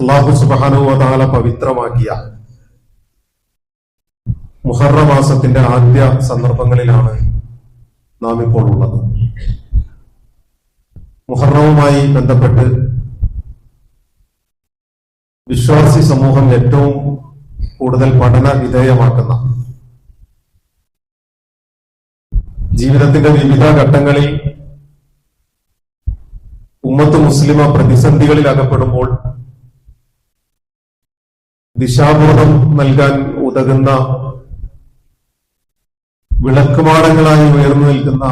അള്ളാഹു സുബാനുവതാല പവിത്രമാക്കിയ മുഹറമാസത്തിന്റെ ആദ്യ സന്ദർഭങ്ങളിലാണ് നാം ഇപ്പോൾ ഉള്ളത്. മുഹറവുമായി ബന്ധപ്പെട്ട് വിശ്വാസി സമൂഹം ഏറ്റവും കൂടുതൽ പഠന വിധേയമാക്കുന്ന ജീവിതത്തിന്റെ വിവിധ ഘട്ടങ്ങളിൽ ഉമ്മത്ത് മുസ്ലിമ പ്രതിസന്ധികളിൽ അകപ്പെടുമ്പോൾ ദിശാബോധം നൽകാൻ ഉതകുന്ന വിളക്കുമാടങ്ങളായി ഉയർന്നു നിൽക്കുന്ന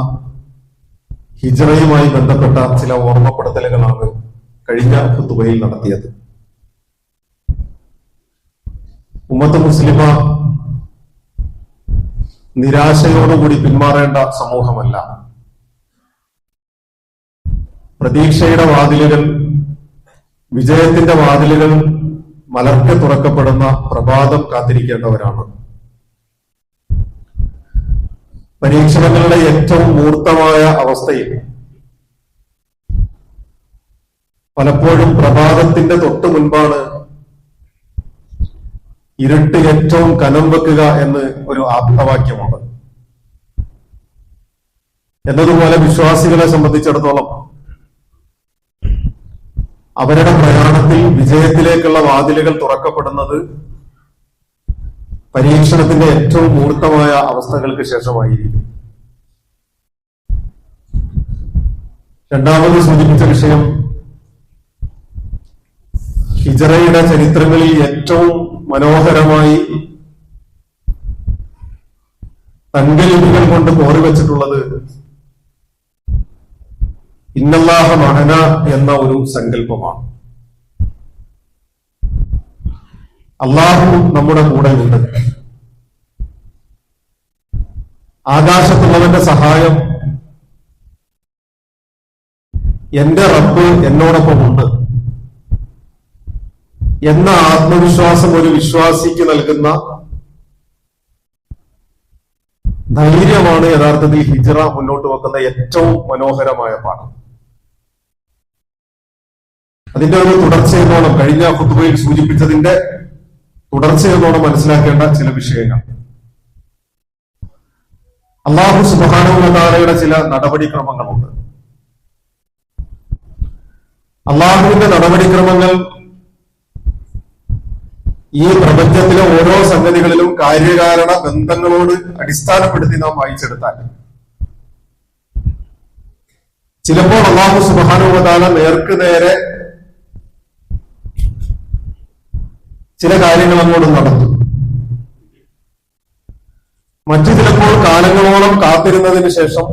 ഹിജറയുമായി ബന്ധപ്പെട്ട ചില ഓർമ്മപ്പെടുത്തലുകളാണ് കഴിഞ്ഞ ഫുത്തുബയിൽ നടത്തിയത്. ഉമ്മത്ത് മുസ്ലിമ നിരാശയോടുകൂടി പിന്മാറേണ്ട സമൂഹമല്ല. പ്രതീക്ഷയുടെ വാതിലുകൾ വിജയത്തിന്റെ വാതിലുകൾ മലർക്കെ തുറക്കപ്പെടുന്ന പ്രഭാതം കാത്തിരിക്കേണ്ടവരാണ്. പരീക്ഷണങ്ങളുടെ ഏറ്റവും മൂർത്തമായ അവസ്ഥയിൽ പലപ്പോഴും പ്രഭാതത്തിന്റെ തൊട്ടു മുൻപാണ് ഇരുട്ട് ഏറ്റവും കനം വെക്കുക എന്ന് ഒരു ആപ്തവാക്യമാണ് എന്നതുപോലെ വിശ്വാസികളെ സംബന്ധിച്ചിടത്തോളം അവരുടെ പ്രയാണത്തിൽ വിജയത്തിലേക്കുള്ള വാതിലുകൾ തുറക്കപ്പെടുന്നത് പരീക്ഷണത്തിന്റെ ഏറ്റവും മൂർത്തമായ അവസ്ഥകൾക്ക് ശേഷമായിരിക്കും. രണ്ടാമത് സൂചിപ്പിച്ച വിഷയം ഹിജറയുടെ ചരിത്രങ്ങളിൽ ഏറ്റവും മനോഹരമായി തങ്കലിപികൾ കൊണ്ട് കോറി വെച്ചിട്ടുള്ളത് ഇന്നല്ലാഹ മഹന എന്ന ഒരു സങ്കല്പമാണ്. അള്ളാഹു നമ്മുടെ കൂടെ ഉണ്ട്. ആകാശത്തുള്ളവന്റെ സഹായം എന്റെ റബ്ബ് എന്നോടൊപ്പമുണ്ട് എന്ന ആത്മവിശ്വാസം ഒരു വിശ്വാസിക്ക് നൽകുന്ന ധൈര്യമാണ് യഥാർത്ഥത്തിൽ ഹിജറ മുന്നോട്ട് വെക്കുന്ന ഏറ്റവും മനോഹരമായ പാഠം. അതിന്റെ ഒരു തുടർച്ചയെന്നോണം കഴിഞ്ഞ കുത്തുബയിൽ സൂചിപ്പിച്ചതിന്റെ തുടർച്ചയെന്നോണം മനസ്സിലാക്കേണ്ട ചില വിഷയങ്ങൾ. അള്ളാഹു സുബാനുയുടെ ചില നടപടിക്രമങ്ങളുണ്ട്. അള്ളാഹുവിന്റെ നടപടിക്രമങ്ങൾ ഈ പ്രപഞ്ചത്തിലെ ഓരോ സംഗതികളിലും കാര്യകാരണ ബന്ധങ്ങളോട് അടിസ്ഥാനപ്പെടുത്തി നാം വായിച്ചെടുത്താൽ. ചിലപ്പോൾ അള്ളാഹു സുബാനുവതാല നേർക്ക് നേരെ ചില കാര്യങ്ങൾ അങ്ങോട്ട് നടത്തും മറ്റു ചിലപ്പോൾ കാലങ്ങളോളം കാത്തിരുന്നതിന് ശേഷം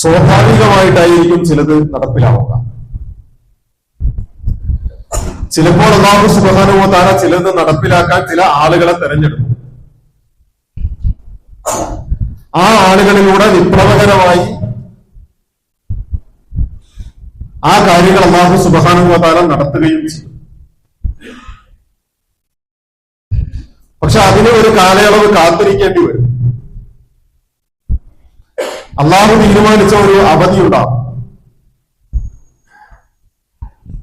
സ്വാഭാവികമായിട്ടായിരിക്കും ചിലത് നടപ്പിലാവുക. ചിലപ്പോൾ അള്ളാഹു സുബാനുവോ താര ചിലത് നടപ്പിലാക്കാൻ ചില ആളുകളെ തെരഞ്ഞെടുക്കും. ആ ആളുകളിലൂടെ വിപ്ലവകരമായി ആ കാര്യങ്ങൾ അള്ളാഹു സുബാനുവോ താര നടത്തുകയും ചെയ്യും. പക്ഷെ അതിന് ഒരു കാലയളവ് കാത്തിരിക്കേണ്ടി വരും. അള്ളാഹു തീരുമാനിച്ച ഒരു അവധി ഉണ്ടാവും.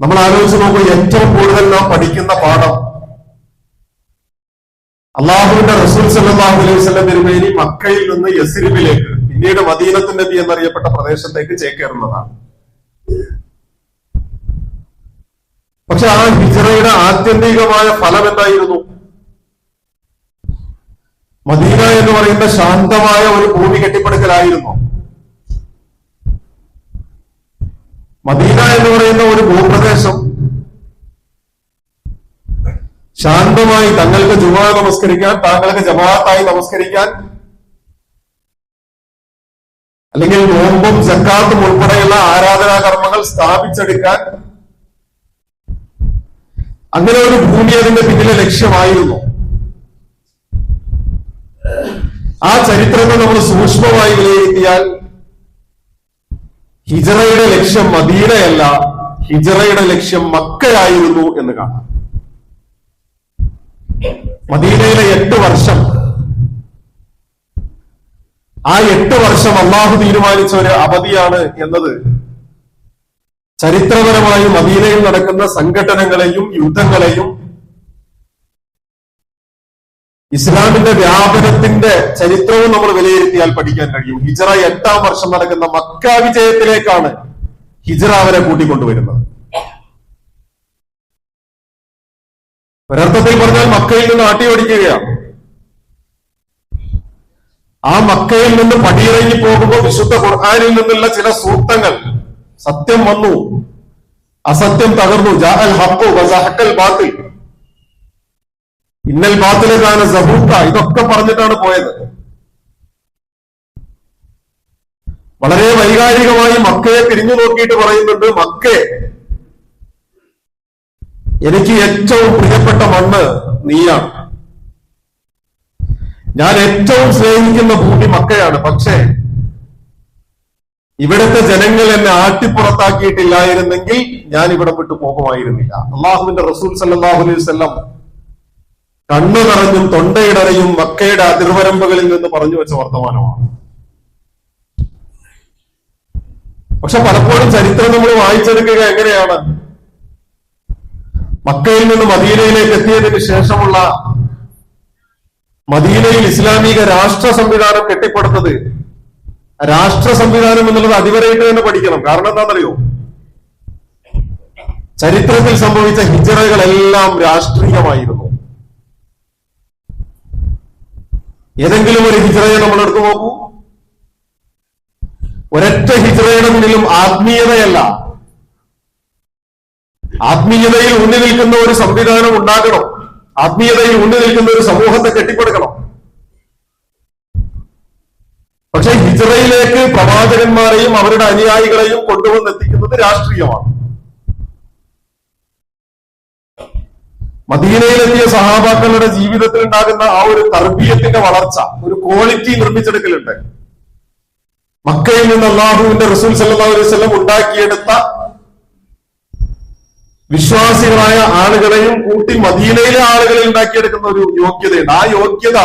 നമ്മൾ ആലോചിച്ച് നോക്കുമ്പോൾ ഏറ്റവും കൂടുതൽ നാം പഠിക്കുന്ന പാഠം അള്ളാഹുവിന്റെ റസൂൽ സല്ലാഹു അലൈഹി വസല്ലം തിരുമേനി മക്കയിൽ നിന്ന് യസിരിബിലേക്ക് പിന്നീട് മദീനത്ത് നബി എന്നറിയപ്പെട്ട പ്രദേശത്തേക്ക് ചേക്കേറുന്നതാണ്. പക്ഷെ ആ ഹിജറയുടെ ആത്യന്തികമായ ഫലം എന്തായിരുന്നു മദീന എന്ന് പറയുന്ന ശാന്തമായ ഒരു ഭൂമി കെട്ടിപ്പടുക്കലായിരുന്നു. മദീന എന്ന് പറയുന്ന ഒരു ഭൂപ്രദേശം ശാന്തമായി തങ്ങൾക്ക് ജുമാ നമസ്കരിക്കാൻ താങ്കൾക്ക് ജമാഅത്തായി നമസ്കരിക്കാൻ അല്ലെങ്കിൽ നോമ്പും ജക്കാത്തും ഉൾപ്പെടെയുള്ള ആരാധനാ കർമ്മങ്ങൾ സ്ഥാപിച്ചെടുക്കാൻ അങ്ങനെ ഒരു ഭൂമി അതിന്റെ പിന്നിലെ ലക്ഷ്യമായിരുന്നു. ആ ചരിത്രങ്ങൾ നമ്മൾ സൂക്ഷ്മമായി വിലയിരുത്തിയാൽ ഹിജറയുടെ ലക്ഷ്യം മദീനയല്ല ഹിജറയുടെ ലക്ഷ്യം മക്കയായിരുന്നു എന്ന് കാണാം. മദീനയിലെ എട്ട് വർഷം. ആ എട്ട് വർഷം അള്ളാഹു തീരുമാനിച്ച ഒരു അവധിയാണ് എന്നത്. ചരിത്രപരമായി മദീനയിൽ നടക്കുന്ന സംഘടനകളെയും യുദ്ധങ്ങളെയും ഇസ്ലാമിന്റെ വ്യാപനത്തിന്റെ ചരിത്രവും നമ്മൾ വിലയിരുത്തിയാൽ പഠിക്കാൻ കഴിയും. ഹിജറ എട്ടാം വർഷം നടക്കുന്ന മക്ക വിജയത്തിലേക്കാണ് ഹിജറ അവരെ കൂട്ടിക്കൊണ്ടുവരുന്നത്. ഒരർത്ഥത്തിൽ പറഞ്ഞാൽ മക്കയിൽ നിന്ന് ആട്ടിയോടിക്കുകയാണ് ആ മക്കയിൽ നിന്ന് പടിയിറങ്ങി പോകുമ്പോൾ വിശുദ്ധ ഖുർആാനിൽ നിന്നുള്ള ചില സൂക്തങ്ങൾ സത്യം വന്നു. അസത്യം തകർന്നു. ജാഹൽ ഹക്കു ബാത്തിൽ. ഇന്നൽ ബാത്തിലെ സബൂത്ത ഇതൊക്കെ പറഞ്ഞിട്ടാണ് പോയത്. വളരെ വൈകാരികമായി മക്കയെ തിരിഞ്ഞു നോക്കിയിട്ട് പറയുന്നുണ്ട് മക്കേ എനിക്ക് ഏറ്റവും പ്രിയപ്പെട്ട മണ്ണ് നീയാണ്. ഞാൻ ഏറ്റവും സ്നേഹിക്കുന്ന ഭൂമി മക്കയാണ് പക്ഷേ ഇവിടുത്തെ ജനങ്ങൾ എന്നെ ആട്ടിപ്പുറത്താക്കിയിട്ടില്ലായിരുന്നെങ്കിൽ ഞാൻ ഇവിടെ വിട്ടു പോകുമായിരുന്നില്ല. അള്ളാഹുവിന്റെ റസൂൽ സല്ലാഹു അലൈഹി കണ്ണു നിറഞ്ഞും തൊണ്ടയിടറയും മക്കയുടെ അതിർവരമ്പുകളിൽ നിന്ന് പറഞ്ഞു വെച്ച വർത്തമാനമാണ്. പക്ഷെ പലപ്പോഴും ചരിത്രം നമ്മൾ വായിച്ചെടുക്കുക എങ്ങനെയാണ്? മക്കയിൽ നിന്ന് മദീനയിലേക്ക് എത്തിയതിനു ശേഷമുള്ള മദീനയിൽ ഇസ്ലാമിക രാഷ്ട്ര സംവിധാനം കെട്ടിപ്പടുത്തത് രാഷ്ട്ര സംവിധാനം എന്നുള്ളത് അടിവരയിട്ട് തന്നെ പഠിക്കണം. കാരണം എന്താണെന്നറിയോ? ചരിത്രത്തിൽ സംഭവിച്ച ഹിജറകളെല്ലാം രാഷ്ട്രീയമായിരുന്നു. ഏതെങ്കിലും ഒരു ഹിജറയെ നമ്മൾ എടുത്തു നോക്കൂ. ഒരൊറ്റ ഹിജറയുടെ മുന്നിലും ആത്മീയതയല്ല. ആത്മീയതയിൽ ഉന്നി നിൽക്കുന്ന ഒരു സംവിധാനം ഉണ്ടാകണം. ആത്മീയതയിൽ ഉന്നി നിൽക്കുന്ന ഒരു സമൂഹത്തെ കെട്ടിപ്പടുക്കണം. പക്ഷെ ഹിജറയിലേക്ക് പ്രവാചകന്മാരെയും അവരുടെ അനുയായികളെയും കൊണ്ടുവന്നെത്തിക്കുന്നത് രാഷ്ട്രീയമാണ്. മദീനയിലെത്തിയ സഹാബാക്കളുടെ ജീവിതത്തിൽ ഉണ്ടാകുന്ന ആ ഒരു തർബീയത്തിന്റെ വളർച്ച ഒരു ക്വാളിറ്റി നിർമ്മിച്ചെടുക്കലുണ്ട്. മക്കയിൽ നിന്ന് അള്ളാഹുവിന്റെ റസൂൽ സല്ലാ അലൈഹി വസല്ലം ഉണ്ടാക്കിയെടുത്ത വിശ്വാസികളായ ആളുകളെയും കൂട്ടി മദീനയിലെ ആളുകളെ ഉണ്ടാക്കിയെടുക്കുന്ന ഒരു യോഗ്യതയുണ്ട്. ആ യോഗ്യത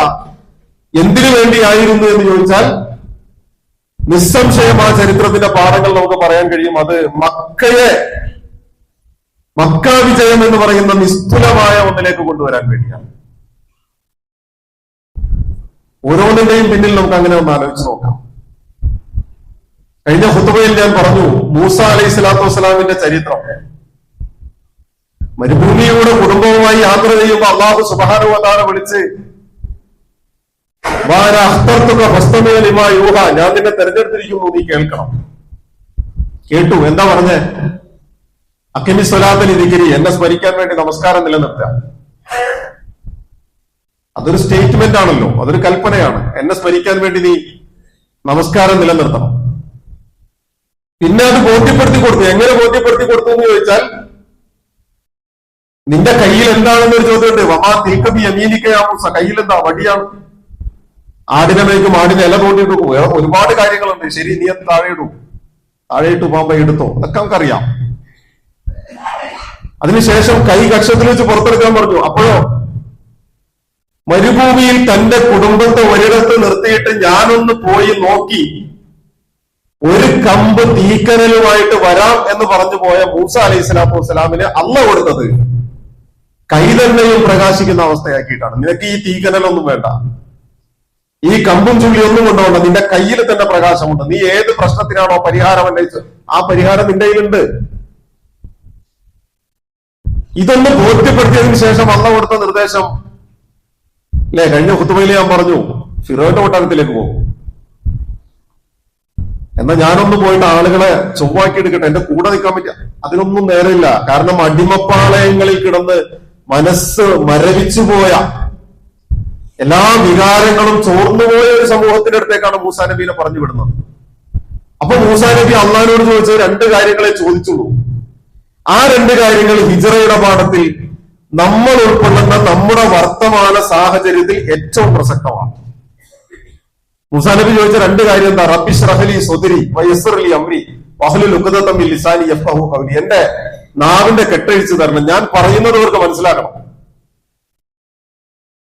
എന്തിനു വേണ്ടിയായിരുന്നു എന്ന് ചോദിച്ചാൽ നിസ്സംശയം ആ ചരിത്രത്തിന്റെ പാഠങ്ങൾ നമുക്ക് പറയാൻ കഴിയും. അത് മക്കയെ മക്ക വിജയം എന്ന് പറയുന്ന നിസ്തുലമായ ഒന്നിലേക്ക് കൊണ്ടുവരാൻ വേണ്ടിയാണ്. ഓരോന്നിന്റെയും പിന്നിൽ നമുക്ക് അങ്ങനെ ഒന്ന് ആലോചിച്ച് നോക്കാം. കഴിഞ്ഞ ഹുത്തുബയിൽ ഞാൻ പറഞ്ഞു മൂസ അലൈഹി സ്വലാത്തു വസ്സലാമിന്റെ ചരിത്രം. മരുഭൂമിയുടെ കുടുംബവുമായി യാത്ര ചെയ്യുമ്പോൾ അള്ളാഹു സുബാനുവതാനെ വിളിച്ച് ഞാൻ നിന്നെ തെരഞ്ഞെടുത്തിരിക്കുന്നു നീ കേൾക്കണം. കേട്ടു. എന്താ പറഞ്ഞേ? അക്കിമി സ്വലാത്തിൽ എന്നെ സ്മരിക്കാൻ വേണ്ടി നമസ്കാരം നിലനിർത്തുക. അതൊരു സ്റ്റേറ്റ്മെന്റ് ആണല്ലോ അതൊരു കൽപ്പനയാണ്. എന്നെ സ്മരിക്കാൻ വേണ്ടി നീ നമസ്കാരം നിലനിർത്തണം. പിന്നെ അത് ബോധ്യപ്പെടുത്തി കൊടുത്തു. എങ്ങനെ ബോധ്യപ്പെടുത്തി കൊടുത്തു എന്ന് ചോദിച്ചാൽ നിന്റെ കയ്യിൽ എന്താണെന്നൊരു ചോദ്യമുണ്ട്. വമാ തിൽക്കബി അമീനിക്കയാമൂസ കയ്യിൽ എന്താ വടിയാണ്. ആടിനെ മേക്കും ആടിനെ ഇല തോണ്ടിയിട്ട് ഒരുപാട് കാര്യങ്ങളുണ്ട്. ശരി നീ അത് താഴെ ഇടൂ. താഴെ ഇട്ടു പാമ്പ എടുത്തോ. അതൊക്കെ നമുക്കറിയാം. അതിനുശേഷം കൈ കക്ഷത്തിൽ വെച്ച് പുറത്തെടുക്കാൻ പറഞ്ഞു. അപ്പോഴോ? മരുഭൂമിയിൽ തന്റെ കുടുംബത്തെ ഒരിടത്ത് നിർത്തിയിട്ട് ഞാനൊന്ന് പോയി നോക്കി. ഒരു കമ്പ് തീക്കനലുമായിട്ട് വരാം എന്ന് പറഞ്ഞു പോയ മൂസ അലൈഹി സ്വലാത്തു വസ്സലാമിന് അല്ല കൊടുത്തത്. കൈ തന്നെയും പ്രകാശിക്കുന്ന അവസ്ഥയാക്കിയിട്ടാണ്. നിനക്ക് ഈ തീക്കനലൊന്നും വേണ്ട. ഈ കമ്പും ചുള്ളി ഒന്നും കൊണ്ടുപോകണ്ട. നിന്റെ കയ്യിൽ തന്നെ പ്രകാശമുണ്ട്. നീ ഏത് പ്രശ്നത്തിനാണോ പരിഹാരം അന്വേഷിച്ചത് ആ പരിഹാരം നിന്റെ കയ്യിലുണ്ട്. ഇതൊന്ന് ബോധ്യപ്പെടുത്തിയതിനു ശേഷം അള്ള കൊടുത്ത നിർദ്ദേശം. അല്ലെ കഴിഞ്ഞ കുത്തുമയിൽ ഞാൻ പറഞ്ഞു ഫിറോന്റെ കൊട്ടാരത്തിലേക്ക് പോകും. എന്നാ ഞാനൊന്ന് പോയിട്ട് ആളുകളെ ചൊവ്വാക്കി എടുക്കട്ടെ എന്റെ കൂടെ നിൽക്കാൻ പറ്റിയ അതിനൊന്നും നേരമില്ല. കാരണം അടിമപ്പാളയങ്ങളിൽ കിടന്ന് മനസ്സ് മരവിച്ചു പോയ എല്ലാ വികാരങ്ങളും ചോർന്നുപോയ ഒരു സമൂഹത്തിന്റെ അടുത്തേക്കാണ് മൂസാ നബീനെ പറഞ്ഞു വിടുന്നത്. അപ്പൊ മൂസാ നബി അള്ളഹാനോട് ചോദിച്ച രണ്ട് കാര്യങ്ങളെ ചോദിച്ചുള്ളൂ. ആ രണ്ട് കാര്യങ്ങൾ ഹിജറയുടെ പാഠത്തിൽ നമ്മൾ ഉൾക്കൊള്ളുന്ന നമ്മുടെ വർത്തമാന സാഹചര്യത്തിൽ ഏറ്റവും പ്രസക്തമാണ്. മുസാനബി ചോദിച്ച രണ്ട് കാര്യം എന്താ? റബി റഹലി സുദരി വയസ്സറലി അമ്രി വഹലുൽ ഉഖദത്തമ്മിൽ ലിസാനി എഫ്ഹു ഖൗലി. എന്റെ നാവിന്റെ കെട്ടഴിച്ചു തരണം. ഞാൻ പറയുന്നത് അവർക്ക് മനസ്സിലാക്കണം.